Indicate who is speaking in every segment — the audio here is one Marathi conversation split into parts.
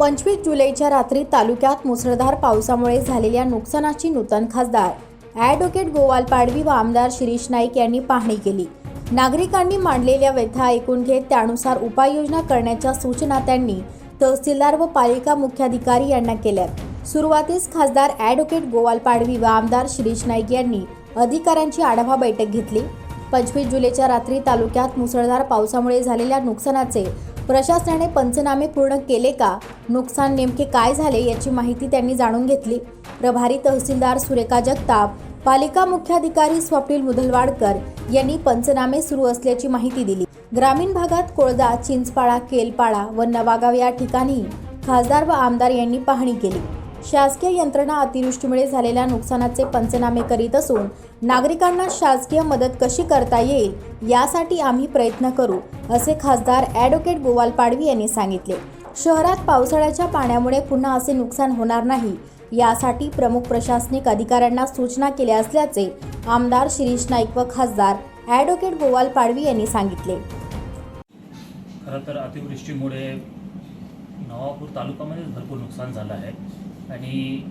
Speaker 1: पंचवीस जुलैच्या रात्री तालुक्यात मुसळधार पावसामुळे झालेल्या नुकसानाची नूतन खासदार ॲडव्होकेट गोवाल पाडवी व आमदार शिरीष नाईक यांनी पाहणी केली. नागरिकांनी मांडलेल्या व्यथा ऐकून घेत त्यानुसार उपाययोजना करण्याच्या सूचना त्यांनी तहसीलदार व पालिका मुख्याधिकारी यांना केल्यात सुरुवातीस खासदार ॲडव्होकेट गोवाल पाडवी व आमदार शिरीष नाईक यांनी अधिकाऱ्यांची आढावा बैठक घेतली. पंचवीस जुलैच्या रात्री तालुक्यात मुसळधार पावसामुळे झालेल्या नुकसानाचे प्रशासनाने पंचनामे पूर्ण केले का? नुकसान नेमके काय झाले याची माहिती त्यांनी जाणून घेतली. प्रभारी तहसीलदार सुरेखा जगताप पालिका मुख्याधिकारी स्वप्नील मुधलवाडकर यांनी पंचनामे सुरू असल्याची माहिती दिली. ग्रामीण भागात कोळदा चिंचपाडा केलपाडा व नवागाव या ठिकाणी खासदार व आमदार यांनी पाहणी केली. शासकीय यंत्रणा अतिवृष्टीमुळे झालेल्या नुकसानाचे पंचनामे करीत असून नागरिकांना शासकीय मदत कशी करता येईल यासाठी आम्ही प्रयत्न करू असे खासदार ॲडव्होकेट गोवाल पाडवी यांनी सांगितले. शहरात पावसाळ्याच्या पाण्यामुळे पुन्हा असे नुकसान होणार नाही. यासाठी प्रमुख प्रशासनिक अधिकाऱ्यांना सूचना केल्या असल्याचे आमदार शिरीष नाईक व खासदार ॲडव्होकेट गोवाल पाडवी यांनी सांगितले.
Speaker 2: खरं तर अतिवृष्टीमुळे नवापूर तालुक्यामध्ये भरपूर नुकसान झालं आहे. आणि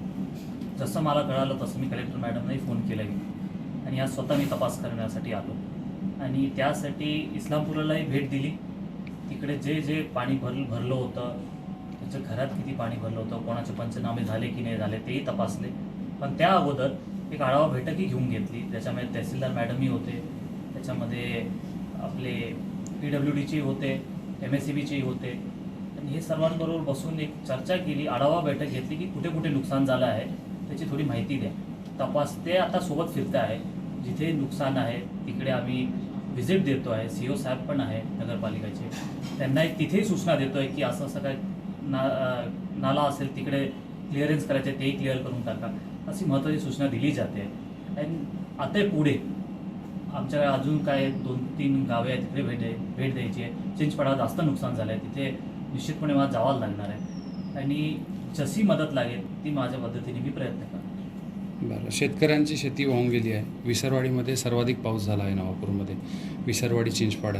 Speaker 2: जसं मला कळालं तसं मी कलेक्टर मॅडमनाही फोन केला आहे आणि आज स्वतः मी तपास करण्यासाठी आलो. आणि त्यासाठी इस्लामपूरलाही भेट दिली. तिकडे जे जे पाणी भर भरलं होतं त्याच्या घरात किती पाणी भरलं होतं कोणाचे पंचनामे झाले की नाही झाले तेही तपासले. पण त्या अगोदर एक आढावा बैठकही घेऊन घेतली त्याच्यामध्ये तहसीलदार मॅडमही होते त्याच्यामध्ये आपले पी डब्ल्यू डीचे होते एम एस सी बीचे होते. आणि हे सर्वांबरोबर बसून एक चर्चा केली आढावा बैठक घेतली की कुठे कुठे नुकसान झालं आहे त्याची थोडी माहिती द्या. तपास ते आता सोबत फिरते आहे जिथे नुकसान आहे तिकडे आम्ही व्हिजिट देतो आहे सी ओ साहेब पण आहे नगरपालिकेचे. त्यांना एक तिथेही सूचना देतो आहे की असं असं काय ना नाला असेल तिकडे क्लिअरन्स करायचे तेही क्लिअर करून टाका. अशी महत्त्वाची सूचना दिली जाते. आणि आता पुढे आमच्या अजून काय दोन तीन गावे आहेत तिकडे भेट भेट द्यायची आहे. चिंचपाडा जास्त नुकसान झालं आहे तिथे निश्चितपणे मला जावायला लागणार आहे. आणि जशी मदत लागेल ती माझ्या पद्धतीने मी प्रयत्न करतो.
Speaker 3: बरं. शेतकऱ्यांची शेती वाहून गेली आहे. विसरवाडीमध्ये सर्वाधिक पाऊस झाला आहे नवापूरमध्ये. विसरवाडी चिंचपाडा.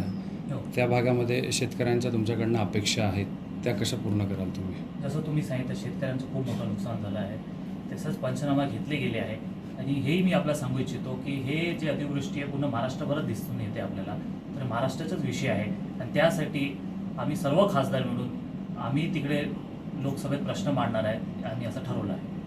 Speaker 2: हो.
Speaker 3: त्या भागामध्ये शेतकऱ्यांच्या तुमच्याकडनं अपेक्षा आहेत. त्या कशा पूर्ण कराल तुम्ही?
Speaker 2: जसं तुम्ही सांगितलं शेतकऱ्यांचं खूप मोठं नुकसान झालं आहे. तसंच पंचनामा घेतले गेले आहे आणि हेही मी आपल्याला सांगू इच्छितो की हे जे अतिवृष्टी आहे पूर्ण महाराष्ट्रभरात दिसून येते आपल्याला. तर महाराष्ट्राचाच विषय आहे. आणि त्यासाठी आम्ही सर्व खासदार मिळून आम्ही तिकडे लोकसभेत प्रश्न मांडणार आहे आम्ही असं ठरवलं आहे.